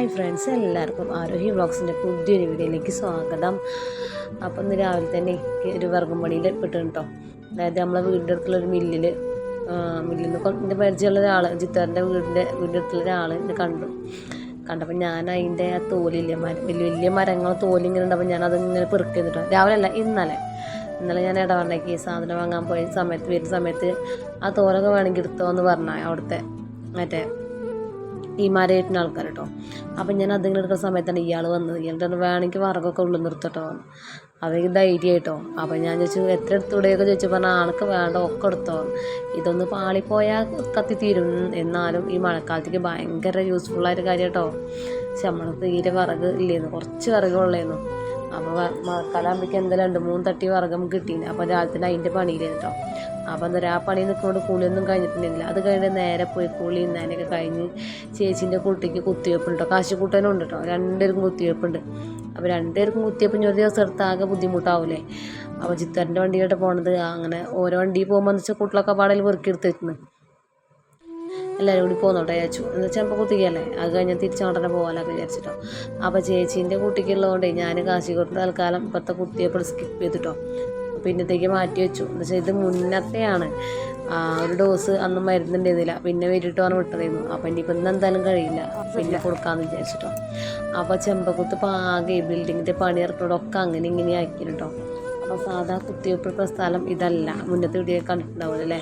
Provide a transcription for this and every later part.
Hi friends എല്ലാവർക്കും ആരോഹി വ്ളോഗ്സിന്റെ പുതിയൊരു വീഡിയോയിലേക്ക് സ്വാഗതം. അപ്പം ഇന്ന് രാവിലെ തന്നെ ഒരു വർഗം പണിയിൽ പെട്ടിട്ടുണ്ട് കേട്ടോ അതായത് നമ്മളെ വീടിന്റെ അടുത്തുള്ള ഒരു മില്ലിൽ മില്ലിൽ നിന്ന് എന്റെ പരിചയമുള്ള ഒരാൾ ജിത്താറിന്റെ വീടിന്റെ വീടിന്റെ അടുത്തുള്ള ഒരാൾ എന്നെ കണ്ടു. കണ്ടപ്പോൾ ഞാൻ അതിന്റെ ആ തോലില്ലേ മരം വലിയ വലിയ മരങ്ങൾ തോലിങ്ങനെ ഉണ്ടപ്പോൾ ഞാൻ അതിങ്ങനെ പെറുക്കി ചെയ്തിട്ടോ രാവിലെ അല്ല ഇന്നലെ. ഇന്നലെ ഞാൻ ഇടവണ്ണയ്ക്ക് സാധനം വാങ്ങാൻ പോയ സമയത്ത് വരുന്ന സമയത്ത് ആ തോലൊക്കെ വേണമെങ്കിൽ എടുത്തോ എന്ന് പറഞ്ഞാൽ അവിടുത്തെ മറ്റേ ഈ മരയേറ്റുന്ന ആൾക്കാർ കേട്ടോ അപ്പം ഞാൻ അതിങ്ങനെ എടുക്കുന്ന സമയത്താണ് ഇയാൾ വന്നത്. ഇയാളുടെ വേണമെങ്കിൽ വറകൊക്കെ ഉള്ളിൽ നിർത്തട്ടോ. അവർക്ക് കേട്ടോ അപ്പം ഞാൻ ചോദിച്ചു എത്ര എടുത്തൂടെയൊക്കെ ചോദിച്ചു പറഞ്ഞാൽ ആൾക്ക് വേണ്ട ഒക്കെ എടുത്തോ. ഇതൊന്ന് പാളിപ്പോയാൽ കത്തി തീരും. എന്നാലും ഈ മഴക്കാലത്തേക്ക് ഭയങ്കര യൂസ്ഫുള്ളായൊരു കാര്യം കേട്ടോ പക്ഷെ നമ്മൾ തീരെ വിറക് ഇല്ലായിരുന്നു കുറച്ച് വിറകുള്ളായിരുന്നു അപ്പോൾ മഴക്കാലാകുമ്പോഴേക്കും എന്തായാലും രണ്ട് മൂന്ന് തട്ടി വിറകും കിട്ടിയില്ല അപ്പോൾ രാത്രി അതിന്റെ പണിയിലായിരുന്നു കേട്ടോ അപ്പോൾ എന്താ ആ പണി നിൽക്കുന്നതുകൊണ്ട് കുളിയൊന്നും കഴിഞ്ഞിട്ടുണ്ടായിരുന്നില്ല. അത് കഴിഞ്ഞ് നേരെ പോയി കുളി നനയൊക്കെ കഴിഞ്ഞ് ചേച്ചീന്റെ കുട്ടിക്ക് കുത്തിവെപ്പുണ്ട്. കേട്ടോ കാശിക്കൂട്ടനും ഉണ്ട് കേട്ടോ രണ്ടുപേർക്കും കുത്തിവെപ്പുണ്ട്. അപ്പോൾ രണ്ടുപേർക്കും കുത്തിവെപ്പ് ഇനി ഒരു ദിവസം എടുത്ത് ആകെ ബുദ്ധിമുട്ടാവൂലേ? അപ്പോൾ ചിത്തറിന്റെ വണ്ടിയായിട്ട് പോണത്. അങ്ങനെ ഓരോ വണ്ടി പോകുമ്പോൾ എന്ന് വെച്ചാൽ കുട്ടികളൊക്കെ പാടയിൽ വെക്കുന്നു എല്ലാവരും കൂടി പോന്നോട്ടെ ചേച്ചു എന്ന് വെച്ചാൽ ഇപ്പോൾ കുത്തിക്കല്ലേ? അത് കഴിഞ്ഞാൽ തിരിച്ചു തന്നെ പോകാനൊക്കെ വിചാരിച്ചിട്ടോ അപ്പോൾ ചേച്ചീന്റെ കുട്ടിക്കുള്ളതുകൊണ്ട് ഞാൻ കാശിക്കോട്ട് തൽക്കാലം ഇപ്പോഴത്തെ കുത്തിയപ്പോൾ സ്കിപ്പ് ചെയ്തിട്ടോ. പിന്നത്തേക്ക് മാറ്റി വെച്ചു. എന്ന് വെച്ചാൽ ഇത് മുന്നത്തെയാണ്. ഒരു ഡോസ് അന്ന് മരുന്നുണ്ടായിരുന്നില്ല. പിന്നെ വീട്ടിട്ടാണ് വിട്ടതായിരുന്നു. അപ്പം ഇനിയിപ്പോൾ ഇന്ന് എന്തായാലും കഴിയില്ല. പിന്നെ കൊടുക്കാമെന്ന് വിചാരിച്ചിട്ടോ. അപ്പോൾ ചെമ്പക്കുത്ത് പാകെ ബിൽഡിങ്ങിന്റെ പണി ഇറക്കുന്നതൊക്കെ അങ്ങനെ ഇങ്ങനെ ആക്കി കേട്ടോ അപ്പോൾ സാധാ കുത്തിവെപ്പ് സ്ഥലം ഇതല്ല. മുന്നത്തെ വീഡിയോ കണ്ടിട്ടുണ്ടാവില്ല അല്ലേ?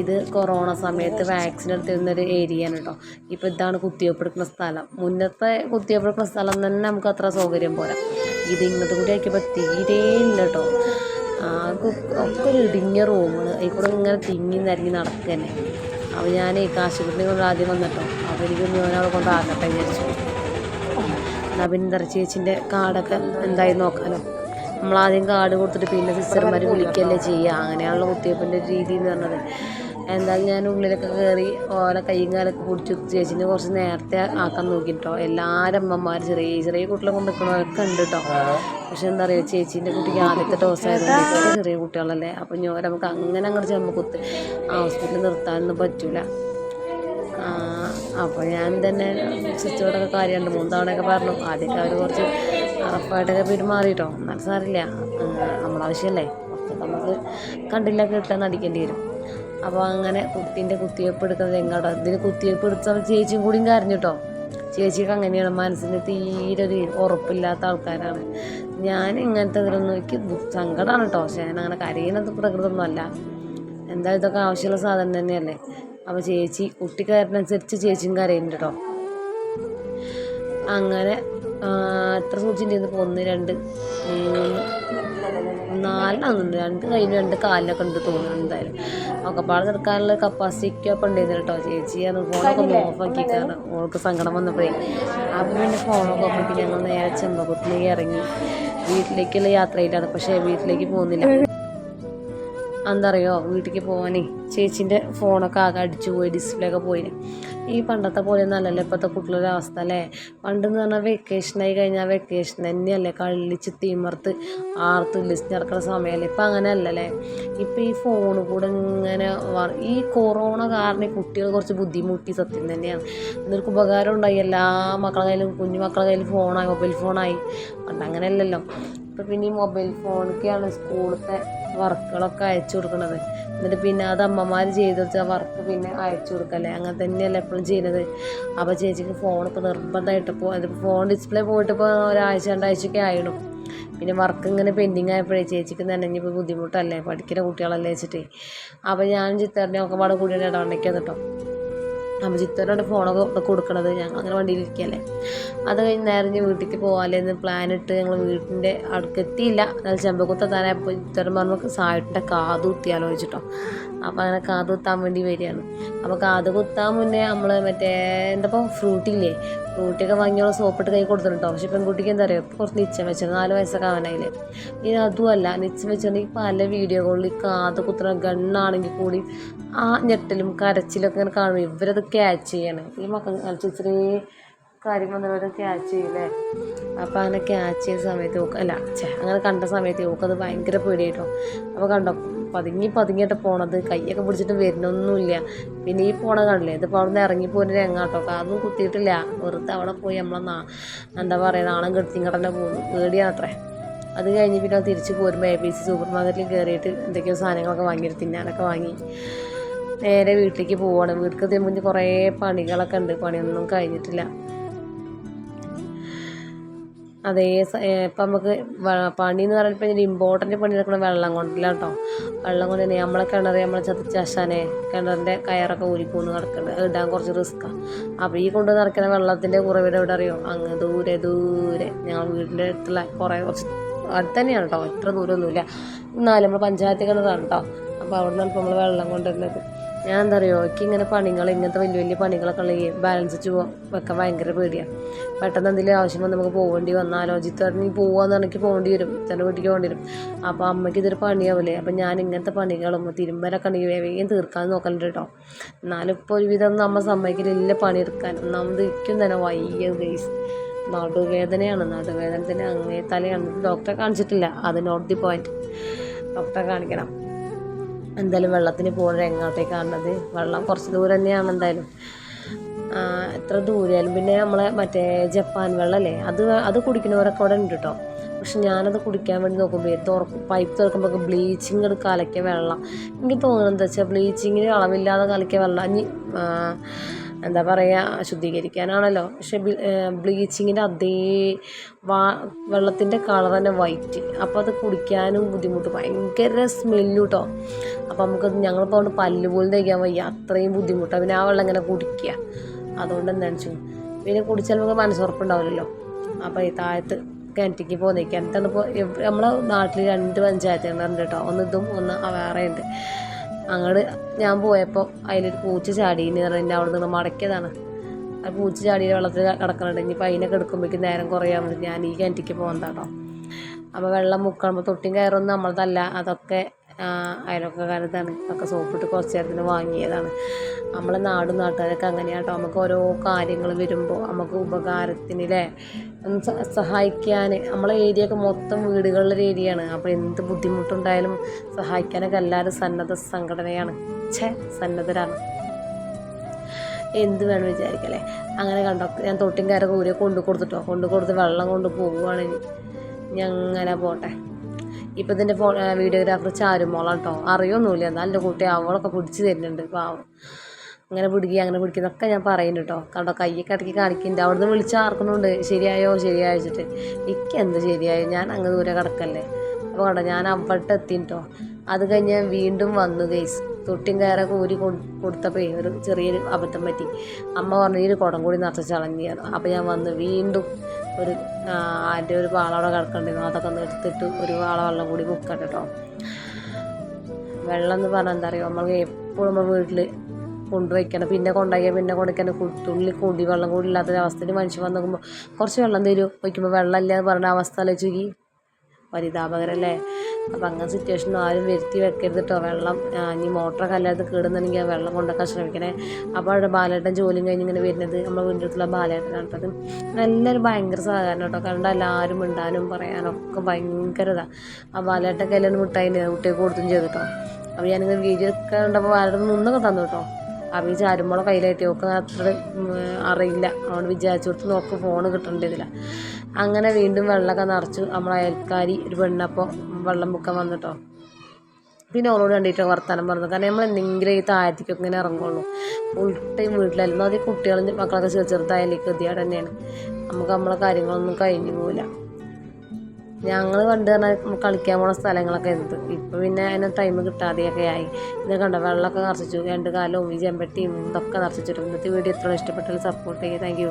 ഇത് കൊറോണ സമയത്ത് വാക്സിൻ എടുത്തിരുന്ന ഒരു ആണ് കേട്ടോ ഇപ്പോൾ ഇതാണ് കുത്തിവെപ്പ് എടുക്കുന്ന സ്ഥലം. മുന്നത്തെ കുത്തിവെപ്പ് എടുക്കുന്ന സ്ഥലം തന്നെ നമുക്ക് അത്ര സൗകര്യം പോരാ. ഇത് ഇങ്ങോട്ട് കൂടി ആക്കിയപ്പോൾ തീരെ ഇല്ല കേട്ടോ ആകെ ഒക്കെ ഒരു ഇടുങ്ങിയ റൂമുകൾ അതിൽ കൂടെ ഇങ്ങനെ തിങ്ങി നിരങ്ങി നടക്കുക അപ്പം ഞാൻ കാശുപത്രി കൊണ്ട് ആദ്യം വന്നിട്ടോ. അപ്പോൾ എനിക്ക് ഞാനവിടെ കൊണ്ട് ആക്കട്ടെ വിചാരിച്ചു. എന്നാൽ പിന്നെ എന്താ ചേച്ചിന്റെ കാർഡൊക്കെ എന്തായി നോക്കാലോ. നമ്മളാദ്യം കാർഡ് കൊടുത്തിട്ട് പിന്നെ സിസ്റ്റർമാർ വിളിക്കുകയല്ലേ ചെയ്യുക അങ്ങനെയാണല്ലോ കുത്തിവെപ്പിന്റെ രീതി എന്ന് പറഞ്ഞത്. എന്തായാലും ഞാൻ ഉള്ളിലൊക്കെ കയറി ഓരോ കൈയും കാലൊക്കെ പിടിച്ച് ചേച്ചിനെ കുറച്ച് നേരത്തെ ആക്കാൻ നോക്കിട്ടോ. എല്ലാവരും അമ്മമാർ ചെറിയ ചെറിയ കുട്ടികളെ കൊണ്ട് നിൽക്കണവരൊക്കെ ഉണ്ട് കേട്ടോ പക്ഷെ എന്താ പറയുക ചേച്ചീന്റെ കുട്ടിക്ക് ആദ്യത്തെ ഡോസ് ആയതുകൊണ്ട് ചെറിയ കുട്ടികളല്ലേ? അപ്പം ഞാൻ നമുക്ക് അങ്ങനെ അങ്ങോട്ട് ചെമ്മ കുത്ത് ഹോസ്പിറ്റലിൽ നിർത്താനൊന്നും പറ്റൂല. അപ്പോൾ ഞാൻ തന്നെ സിസ്റ്ററോടൊക്കെ കാര്യം രണ്ട് മൂന്ന് തവണയൊക്കെ പറഞ്ഞു. ആദ്യമൊക്കെ അവർ കുറച്ച് ഉറപ്പായിട്ടൊക്കെ പെരുമാറിയിട്ടോ എന്നാൽ സാറില്ല നമ്മളാവശ്യമല്ലേ നമുക്ക് കണ്ടില്ല കിട്ടാൻ അടിക്കേണ്ടി വരും. അപ്പോൾ അങ്ങനെ കുട്ടീന്റെ കുത്തിവെപ്പ് എടുക്കുന്നത് എങ്ങോട്ടോ ഇതിന് കുത്തിവെപ്പ് എടുത്ത ചേച്ചിയും കൂടിയും കരഞ്ഞിട്ടോ ചേച്ചിക്ക് അങ്ങനെയാണ് മനസ്സിന് തീരെ ഒരു ഉറപ്പില്ലാത്ത ആൾക്കാരാണ്. ഞാൻ ഇങ്ങനത്തെ ഇതിലൊന്നും എനിക്ക് സങ്കടമാണ് കേട്ടോ പക്ഷേ ഞാൻ അങ്ങനെ കരയുന്നത് പ്രകൃതമൊന്നുമല്ല എന്താ ഇതൊക്കെ ആവശ്യമുള്ള സാധനം തന്നെയല്ലേ? അപ്പോൾ ചേച്ചി കുട്ടി കയറിനനുസരിച്ച് ചേച്ചിയും കരയുന്നുണ്ട് കേട്ടോ അങ്ങനെ എത്ര സൂചിന്റെ ഒന്ന് രണ്ട് മൂന്ന് നാലെണ്ണുണ്ട് രണ്ട് കയ്യിലും രണ്ട് കാലിലൊക്കെ ഉണ്ട് തോന്നുന്നു എന്തായാലും. ഒക്കെ പാടെ നിൽക്കാനുള്ള കപ്പാസിറ്റി ഒക്കെ ഉണ്ടായിരുന്നു കേട്ടോ ചേച്ചി അത് ഫോണൊക്കെ ഓഫാക്കി കാരണം ഓൾക്ക് സങ്കടം വന്നപ്പോഴേ. അപ്പം പിന്നെ ഫോണൊക്കെ ഓഫാക്കി ഞങ്ങൾ നേരെ ചെമ്പകുത്തിലേക്ക് ഇറങ്ങി. വീട്ടിലേക്കുള്ള യാത്രയിലാണ്. പക്ഷേ വീട്ടിലേക്ക് പോകുന്നില്ല. എന്താ അറിയോ? വീട്ടിലേക്ക് പോകാനേ ചേച്ചീന്റെ ഫോണൊക്കെ ആകെ അടിച്ചു പോയി ഡിസ്പ്ലേ ഒക്കെ പോയി ഈ പണ്ടത്തെ പോലെ നല്ലല്ലേ ഇപ്പോഴത്തെ കുട്ടികളുടെ അവസ്ഥ അല്ലേ? പണ്ടെന്ന് പറഞ്ഞാൽ വെക്കേഷനായി കഴിഞ്ഞാൽ വെക്കേഷൻ തന്നെയല്ലേ കളിച്ച് തീമർത്ത് ആർത്ത് ഉല്ലസിച്ച് നടക്കുന്ന സമയമല്ലേ? ഇപ്പം അങ്ങനെ അല്ലല്ലേ ഇപ്പം ഈ ഫോൺ കൂടെ ഇങ്ങനെ ഈ കൊറോണ കാരണം കുട്ടികൾ കുറച്ച് ബുദ്ധിമുട്ടി സത്യം തന്നെയാണ്. എന്നൊരു ഉപകാരം ഉണ്ടായി. എല്ലാ മക്കളുടെ കയ്യിലും കുഞ്ഞു മക്കളുടെ കയ്യിൽ ഫോണായി മൊബൈൽ ഫോണായി പണ്ട് അങ്ങനെയല്ലല്ലോ. ഇപ്പം പിന്നെ ഈ മൊബൈൽ ഫോണിലേക്കാണ് സ്കൂളത്തെ വർക്കുകളൊക്കെ അയച്ചു കൊടുക്കുന്നത് എന്നിട്ട് പിന്നെ അത് അമ്മമാർ ചെയ്ത് വെച്ച വർക്ക് പിന്നെ അയച്ചു കൊടുക്കല്ലേ? അങ്ങനെ തന്നെയല്ലേ എപ്പോഴും ചെയ്യുന്നത്. അപ്പോൾ ചേച്ചിക്ക് ഫോൺ ഇപ്പോൾ നിർബന്ധമായിട്ട് ഇപ്പോൾ അതിപ്പോൾ ഫോൺ ഡിസ്പ്ലേ പോയിട്ട് ഇപ്പോൾ ഒരാഴ്ച രണ്ടാഴ്ചയൊക്കെ ആയിടും. പിന്നെ വർക്ക് ഇങ്ങനെ പെൻഡിങ് ആയപ്പോഴേ ചേച്ചിക്ക് നനഞ്ഞിപ്പോൾ ബുദ്ധിമുട്ടല്ലേ? പഠിക്കുന്ന കുട്ടികളല്ലേ വെച്ചിട്ട്. അപ്പോൾ ഞാൻ ചിത്തറിനെ ഒക്കെ പാടെ കൂടിയാണ് ഇടവണ്ണയ്ക്ക് കേട്ടോ അപ്പോൾ ചിത്തരോട് ഫോണൊക്കെ കൊടുക്കണത് ഞങ്ങൾ അങ്ങനെ വണ്ടിയിലിരിക്കുകയല്ലേ. അത് കഴിഞ്ഞ് നേരഞ്ഞ് വീട്ടിലേക്ക് പോകാമല്ലേ എന്ന് പ്ലാൻ ഇട്ട് ഞങ്ങൾ വീട്ടിന്റെ അടുക്കെത്തിയില്ല എന്നാൽ ചെമ്പക്കുത്തെത്താനായപ്പോൾ ചിത്തരം പറഞ്ഞു സായിട്ടിന്റെ കാത് കുത്തിയാലോ വെച്ചിട്ടോ അപ്പോൾ അങ്ങനെ കാത് കുത്താൻ വേണ്ടി വരികയാണ്. അപ്പോൾ കാത് കുത്താൻ മുന്നേ നമ്മൾ മറ്റേ എന്താ ഫ്രൂട്ടില്ലേ ഫ്രൂട്ടിയൊക്കെ വാങ്ങിയുള്ള സോപ്പിട്ട് കൈ കൊടുത്തിട്ടുണ്ടോ? പക്ഷെ പെൺകുട്ടിക്ക് എന്താ പറയുക കുറച്ച് നിച്ചം വെച്ചത് നാല് വയസ്സൊക്കെ ആവാനായില്ലേ? ഇനി അതുമല്ല നിച്ചം വെച്ചിട്ടുണ്ടെങ്കിൽ പല വീഡിയോകളിൽ കാത് കുത്തുന്ന ഗണ്ണാണെങ്കിൽ കൂടി ആ ഞെട്ടലും കരച്ചിലൊക്കെ ഇങ്ങനെ കാണും. ഇവരത് ക്യാച്ച് ചെയ്യണം. ഈ മക്കൾ ഇച്ചിരി കാര്യം വന്നവരെ ക്യാച്ച് ചെയ്യില്ലേ? അപ്പോൾ അങ്ങനെ ക്യാച്ച് ചെയ്ത സമയത്ത് ഓക്ക് അല്ല ചേ അങ്ങനെ കണ്ട സമയത്ത് ഓക്കത് ഭയങ്കര പേടിയായിട്ടോ. അപ്പോൾ കണ്ടോ പതുങ്ങി പതുങ്ങിയിട്ട് പോണത് കൈയൊക്കെ പിടിച്ചിട്ട് വരുന്നൊന്നുമില്ല. പിന്നെ ഈ പോണത് കണ്ടില്ലേ ഇതിപ്പോൾ അവിടെ നിന്ന് ഇറങ്ങി പോകുന്ന രംഗാട്ടോ. അതൊന്നും കുത്തിയിട്ടില്ല. വെറുതെ അവിടെ പോയി നമ്മളെ നാ എന്താ പറയുക നാണം കടന്നെ പോകുന്നു. പേടിയാണത്രേ. അത് കഴിഞ്ഞ് പിന്നെ തിരിച്ച് പോരുമ്പോൾ എ ബി സി സൂപ്പർ മാർക്കറ്റിൽ കയറിയിട്ട് എന്തൊക്കെയോ സാധനങ്ങളൊക്കെ വാങ്ങിയിട്ട് തിന്നാനൊക്കെ വാങ്ങി. നേരെ വീട്ടിലേക്ക് പോവാണ്. വീട്ടിൽ ഇതിനു മുന്നേ കുറേ പണികളൊക്കെ ഉണ്ട്. പണിയൊന്നും കഴിഞ്ഞിട്ടില്ല. അതേ ഇപ്പം നമുക്ക് പണി എന്ന് പറയുമ്പോൾ ഇതിൽ ഇമ്പോർട്ടന്റ് പണി നടക്കുന്ന വെള്ളം കൊണ്ടില്ല കേട്ടോ വെള്ളം കൊണ്ട് തന്നെ നമ്മളെ കിണർ നമ്മളെ ചതിച്ചാശാനെ കിണറിന്റെ കയറൊക്കെ ഊരിപ്പോന്ന് കിടക്കുന്നുണ്ട് ഇടാൻ കുറച്ച് റിസ്ക്കാണ് അപ്പോൾ ഈ കൊണ്ട് നടക്കുന്ന വെള്ളത്തിന്റെ കുറവിടെ എവിടെ അറിയോ? അങ്ങ് ദൂരെ ദൂരെ. ഞങ്ങൾ വീടിന്റെ അടുത്തുള്ള കുറേ കുറച്ച് അടുത്ത് തന്നെയാണ് കേട്ടോ എത്ര ദൂരമൊന്നുമില്ല എന്നാലും നമ്മൾ പഞ്ചായത്ത് കിണറാണ് കേട്ടോ അപ്പോൾ അവിടെ നിന്നാണ് നമ്മൾ വെള്ളം കൊണ്ടുവരുന്നത്. ഞാൻ എന്താ പറയുക എനിക്ക് ഇങ്ങനെ പണികൾ ഇങ്ങനത്തെ വലിയ വലിയ പണികളൊക്കെ ഉണ്ടെങ്കിൽ ബാലൻസ് വെക്കാൻ ഭയങ്കര പേടിയാണ് പെട്ടെന്ന് എന്തെങ്കിലും ആവശ്യം വന്ന് നമുക്ക് പോകേണ്ടി വന്നാലോ ജിത്തേട്ടനി പോവാന്ന് എനിക്ക് പോകേണ്ടി വരും. തന്നെ വീട്ടിലേക്ക് പോകേണ്ടി വരും. അപ്പോൾ അമ്മയ്ക്ക് ഇതൊരു പണിയാവില്ലേ അപ്പോൾ ഞാൻ ഇങ്ങനത്തെ പണികളും തിരുമ്പലൊക്കെ ഉണ്ടെങ്കിൽ വേഗം തീർക്കാൻ നോക്കലുണ്ട് കേട്ടോ. എന്നാലും ഇപ്പോൾ ഒരുവിധം നമ്മൾ സമ്മതിക്കില്ല പണിയെടുക്കാൻ. ഒന്നാമത് ഇരിക്കും തന്നെ വയ്യ ഗൈസ് നടുവേദനയാണ്. നടുവേദനത്തിന് അങ്ങേ തലയാണ്. ഡോക്ടറെ കാണിച്ചിട്ടില്ല. അത് നോട്ട് ദി പോയിന്റ്. ഡോക്ടറെ കാണിക്കണം. എന്തായാലും വെള്ളത്തിന് പോകുന്ന എങ്ങോട്ടേക്കാണത് വെള്ളം കുറച്ച് ദൂരം തന്നെയാണ് എന്തായാലും. എത്ര ദൂരെയാലും. പിന്നെ നമ്മളെ മറ്റേ ജപ്പാൻ വെള്ളമല്ലേ അത് അത് കുടിക്കുന്നവരൊക്കെ അവിടെ ഉണ്ട് കേട്ടോ പക്ഷെ ഞാനത് കുടിക്കാൻ വേണ്ടി നോക്കുമ്പോൾ തുറക്കും പൈപ്പ് തുറക്കുമ്പോൾ ബ്ലീച്ചിങ് എടുത്ത് കലക്കിയ വെള്ളം. എനിക്ക് തോന്നുന്നത് എന്താ വെച്ചാൽ ബ്ലീച്ചിങ്ങിന് അളവില്ലാതെ കലക്കിയ വെള്ളം. എന്താ പറയുക ശുദ്ധീകരിക്കാനാണല്ലോ. പക്ഷെ ബ്ലീച്ചിങ്ങിന്റെ അതേ വാ വെള്ളത്തിന്റെ കളർ തന്നെ വൈറ്റ്. അപ്പോൾ അത് കുടിക്കാനും ബുദ്ധിമുട്ട്. ഭയങ്കര സ്മെല്ലു കേട്ടോ അപ്പോൾ നമുക്ക് ഞങ്ങളിപ്പോൾ അതുകൊണ്ട് പല്ല് പോലും തയ്ക്കാൻ വയ്യ. അത്രയും ബുദ്ധിമുട്ടാണ് പിന്നെ ആ വെള്ളം ഇങ്ങനെ കുടിക്കുക അതുകൊണ്ട് എന്താണ് വെച്ചു പിന്നെ കുടിച്ചാൽ നമുക്ക് മനസ്സുറപ്പുണ്ടാവില്ലല്ലോ. അപ്പോൾ ഈ താഴത്ത് കിണറ്റിക്ക് പോകുന്നത് കിണറ്റാണ് ഇപ്പോൾ നമ്മളെ നാട്ടിൽ രണ്ട് പഞ്ചായത്തുകളുണ്ട് കേട്ടോ ഒന്ന് ഇതും ഒന്ന് വേറെ ഉണ്ട് അങ്ങോട്ട് ഞാൻ പോയപ്പോൾ അതിലൊരു പൂച്ച ചാടീന്ന് പറഞ്ഞാൽ അവിടെ നിന്ന് മടക്കിയതാണ്. ആ പൂച്ച ചാടി വെള്ളത്തിൽ കിടക്കുന്നുണ്ട് ഇനിയിപ്പോൾ അതിനൊക്കെ എടുക്കുമ്പോഴേക്കും നേരം കുറയാൻ ഞാൻ ഈ കിണറ്റിക്ക് പോകുന്നതാട്ടോ അപ്പോൾ വെള്ളം മുക്കുമ്പോൾ തൊട്ടിയും കയറൊന്നും നമ്മളതല്ല. അതൊക്കെ അയൽവക്കക്കാരത്താണ് ഒക്കെ സോപ്പിട്ട് കുറച്ച് നേരത്തിന് വാങ്ങിയതാണ്. നമ്മളെ നാടും നാട്ടുകാരൊക്കെ അങ്ങനെയാട്ടോ നമുക്ക് ഓരോ കാര്യങ്ങൾ വരുമ്പോൾ നമുക്ക് ഉപകാരത്തിന് അല്ലേ സഹായിക്കാൻ നമ്മളെ ഏരിയ ഒക്കെ മൊത്തം വീടുകളുടെ ഏരിയയാണ് അപ്പോൾ എന്ത് ബുദ്ധിമുട്ടുണ്ടായാലും സഹായിക്കാനൊക്കെ എല്ലാവരും സന്നദ്ധ സംഘടനയാണ്. ഛേ സന്നദ്ധരാണ്. എന്ത് വേണം വിചാരിക്കല്ലേ? അങ്ങനെ കണ്ടോ ഞാൻ തൊട്ടിൻകാരൊക്കെ ഊരെ കൊണ്ടു കൊടുത്തിട്ടോ കൊണ്ടു കൊടുത്ത് വെള്ളം കൊണ്ട് പോവുകയാണെങ്കിൽ അങ്ങനെ പോട്ടെ. ഇപ്പം ഇതിന്റെ ഫോ വീഡിയോഗ്രാഫർ ചാരുമോളാണ് കേട്ടോ അറിയൊന്നുമില്ല. എന്നാൽ എന്റെ കൂട്ടി അവളൊക്കെ പിടിച്ച് തരുന്നുണ്ട്. പാവം. അങ്ങനെ പിടിക്കുക അങ്ങനെ പിടിക്കുന്നൊക്കെ ഞാൻ പറയുന്നുണ്ട് കേട്ടോ കണ്ടോ കയ്യൊക്കെ ഇടയ്ക്ക് കാണിക്കുന്നുണ്ട്. അവിടുന്ന് വിളിച്ച് ആർക്കുന്നുണ്ട്? ശരിയായോ? ശരിയായോ വെച്ചിട്ട് എനിക്ക് എന്ത് ശരിയായോ? ഞാൻ അങ്ങ് ദൂരെ കിടക്കല്ലേ. അപ്പോൾ കണ്ടോ ഞാൻ അവിടെ എത്തിയിട്ടോ അത് കഴിഞ്ഞ് വീണ്ടും വന്നു ഗൈസ് തൊട്ടിയും കയറൊക്കെ ഊരി കൊടുത്തപ്പോൾ ഒരു ചെറിയൊരു അബദ്ധം പറ്റി. അമ്മ പറഞ്ഞു ഒരു കുടം കൂടി നിറച്ച് ചളഞ്ഞിയാണ് അപ്പോൾ ഞാൻ വന്ന് വീണ്ടും ഒരു ആന്റെ ഒരു പാളവിടെ കിടക്കണ്ടിരുന്നു അതൊക്കെ ഒന്ന് എടുത്തിട്ട് ഒരു പാള വെള്ളം കൂടി മുക്കട്ടെ കേട്ടോ. വെള്ളം എന്ന് പറഞ്ഞാൽ എന്താ പറയുക നമ്മൾ എപ്പോഴും നമ്മൾ വീട്ടിൽ കൊണ്ടുവയ്ക്കണം. പിന്നെ കൊണ്ടുപോയി പിന്നെ കൊണ്ടുവയ്ക്കാൻ തുള്ളി കൂടി വെള്ളം കൂടി ഇല്ലാത്ത അവസ്ഥയിൽ മനുഷ്യൻ വന്ന് നോക്കുമ്പോൾ കുറച്ച് വെള്ളം തരും വയ്ക്കുമ്പോൾ വെള്ളം ഇല്ല എന്ന് പറഞ്ഞ അവസ്ഥ ആലോചിക്കി പരിതാപകരല്ലേ? അപ്പം അങ്ങനെ സിറ്റുവേഷൻ ആരും വരുത്തി വെക്കരുത് കേട്ടോ വെള്ളം ഇനി മോട്ടറൊക്കെ അല്ലാതെ കേടുന്നുണ്ടെങ്കിൽ ആ വെള്ളം കൊണ്ടൊക്കെ ശ്രമിക്കണേ. അപ്പോൾ അവിടെ ബാലേട്ടൻ ജോലിയും കഴിഞ്ഞ് ഇങ്ങനെ വരുന്നത്. നമ്മുടെ വീടിന്റെ അടുത്തുള്ള ബാലേട്ടനാണ് കേട്ടത് എല്ലാവരും ഭയങ്കര സഹകരണം കേട്ടോ. കാരണം എല്ലാവരും മിണ്ടാനും പറയാനും ഒക്കെ ഭയങ്കര ആ ബാലേട്ടൻ കയ്യിലാണ് മുട്ടായി കുട്ടിയൊക്കെ കൊടുത്തും ചെയ്തു കേട്ടോ. അപ്പോൾ ഞാനിങ്ങനെ വീഡിയോ ഒക്കെ കണ്ടപ്പോൾ ബാലേട്ടൻ നിന്നൊക്കെ തന്നു കേട്ടോ. അപ്പം ഈ ചാരുമ്പോളെ കയ്യിലായിട്ട് ഒക്കെ അത്ര അറിയില്ല. അതുകൊണ്ട് വിചാരിച്ചു കൊടുത്ത്. നോക്ക് ഫോൺ കിട്ടേണ്ടതില്ല അങ്ങനെ വീണ്ടും വെള്ളമൊക്കെ നിറച്ചു നമ്മളെ അയൽക്കാരി ഒരു പെണ്ണപ്പോൾ വെള്ളം മുക്കാൻ വന്നിട്ടോ. പിന്നെ അവളോട് കണ്ടിട്ട് വർത്തമാനം പറഞ്ഞു. കാരണം നമ്മൾ എന്തെങ്കിലും ഈ താഴത്തേക്കൊക്കെ ഇങ്ങനെ ഇറങ്ങുള്ളൂ. ഫുൾ ടൈം വീട്ടിലായിരുന്നു. അതേ കുട്ടികളും മക്കളൊക്കെ ചെറു ചെറുതായാലും കൃതിയാട് തന്നെയാണ്. നമുക്ക് നമ്മളെ കാര്യങ്ങളൊന്നും കഴിഞ്ഞു പോവില്ല. ഞങ്ങൾ കണ്ടു പറഞ്ഞാൽ കളിക്കാൻ പോണ സ്ഥലങ്ങളൊക്കെ എന്ത് ഇപ്പം പിന്നെ അതിന് ടൈം കിട്ടാതെയൊക്കെ ആയി. ഇത് കണ്ട? വെള്ളമൊക്കെ നിറച്ചു രണ്ട് കാലവും ഈ ചെമ്പട്ടിയും ഇതൊക്കെ നിറച്ചിട്ടുണ്ട് ഇന്നത്തെ വീഡിയോ എത്ര ഇഷ്ടപ്പെട്ടാലും സപ്പോർട്ട് ചെയ്യുക താങ്ക്